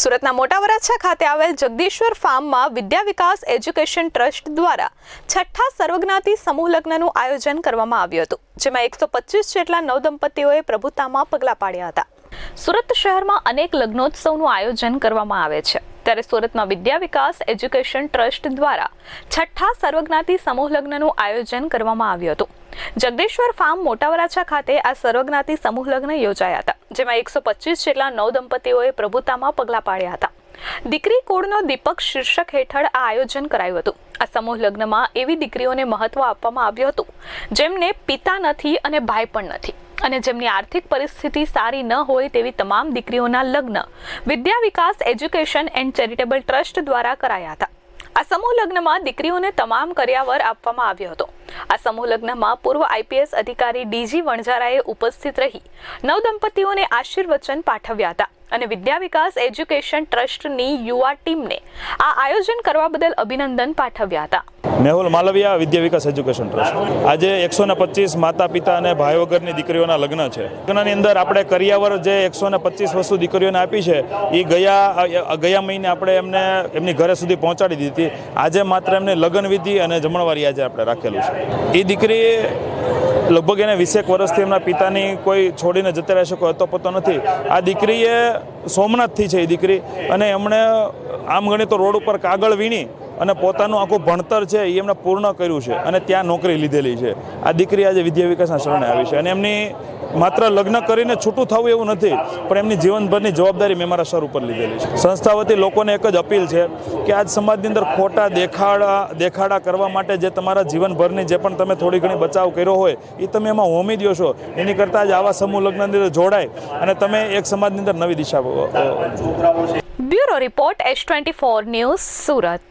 સુરતના મોટા વરાછા ખાતે આવેલ જગદીશ્વર ફાર્મમાં વિદ્યા વિકાસ એજ્યુકેશન ટ્રસ્ટ દ્વારા છઠ્ઠા સર્વજ્ઞાતિ સમૂહ લગ્નનું આયોજન કરવામાં આવ્યું હતું, જેમાં એકસો પચીસ જેટલા નવદંપતીઓએ પ્રભુતામાં પગલાં પાડ્યા હતા. સુરત શહેરમાં અનેક લગ્નોત્સવનું આયોજન કરવામાં આવે છે. ત્યારે સુરતમાં વિદ્યા વિકાસ એજ્યુકેશન ટ્રસ્ટ દ્વારા છઠ્ઠા સર્વજ્ઞાતિ સમૂહ લગ્નનું આયોજન કરવામાં આવ્યું હતું. જગદીશ્વર ફાર્મ મોટા વરાછા ખાતે આ સર્વજ્ઞાતિ સમૂહ લગ્ન યોજાયા હતા, જેમાં એકસો પચીસ જેટલા નવ દંપતીઓએ પ્રભુતામાં પગલાં પાડ્યા હતા. દીકરી કુળનો દીપક શીર્ષક હેઠળ આ આયોજન કરાયું હતું. આ સમૂહ લગ્નમાં એવી દીકરીઓને મહત્વ આપવામાં આવ્યું હતું, જેમને પિતા નથી અને ભાઈ પણ નથી. અને જેમની આર્થિક પરિસ્થિતિ સારી ન હોય તેવી તમામ દીકરીઓના લગ્ન Vidya Vikas education and charitable trust દ્વારા કરાયા હતા. આ સમૂહ લગ્નમાં દીકરીઓને તમામ કર્યાવર આપવામાં આવ્યો હતો. આ સમૂહ લગ્નમાં પૂર્વ આઈપીએસ અધિકારી ડીજી વણઝારાએ ઉપસ્થિત રહી. નવ દંપતીઓને આશીર્વચન પાઠવ્યા હતા અને વિદ્યા વિકાસ એજ્યુકેશન ટ્રસ્ટની યુવા ટીમને આ આયોજન કરવા બદલ અભિનંદન પાઠવ્યા હતા. Mehul Malviya Vidya Vikas education trust. આજે એકસો ને પચીસ માતા પિતા અને ભાઈ વગરની દીકરીઓના લગ્ન છે. લગ્નની અંદર આપણે કરિયાવર જે એકસો ને પચીસ વસ્તુ દીકરીઓને આપી છે એ ગયા ગયા મહિને આપણે એમને, એમની ઘરે સુધી પહોંચાડી દીધી આજે માત્ર એમને લગ્ન વિધિ અને જમણવારી આજે આપણે રાખેલું છે. એ દીકરી લગભગ એને વીસેક વર્ષથી એમના પિતાની કોઈ છોડીને જતા રહેશે કોઈ હતો પોતો નથી. આ દીકરીએ સોમનાથથી છે એ દીકરી. અને એમણે આમ ગણી તો રોડ ઉપર કાગળ વીણી અને પોતાનું આખું ભણતર છે એ એમણે પૂર્ણ કર્યું છે અને ત્યાં નોકરી લીધેલી છે. આ દીકરી આજે વિદ્યા વિકાસના શરણે આવી છે અને એમની માત્ર લગ્ન કરીને છૂટું થવું એવું નથી, પણ એમની જીવનભરની જવાબદારી મેં મારા સર ઉપર લીધેલી છે. સંસ્થા વતી લોકોને એક જ અપીલ છે કે આજ સમાજની અંદર ખોટા દેખાડા દેખાડા કરવા માટે જે તમારા જીવનભરની જે પણ તમે થોડી ઘણી બચાવ કર્યો હોય, એ તમે એમાં હોમી દો છો. એની કરતાં જ આવા સમૂહ લગ્નની અંદર જોડાય અને તમે એક સમાજની અંદર નવી દિશા bureau report H twenty four news Surat.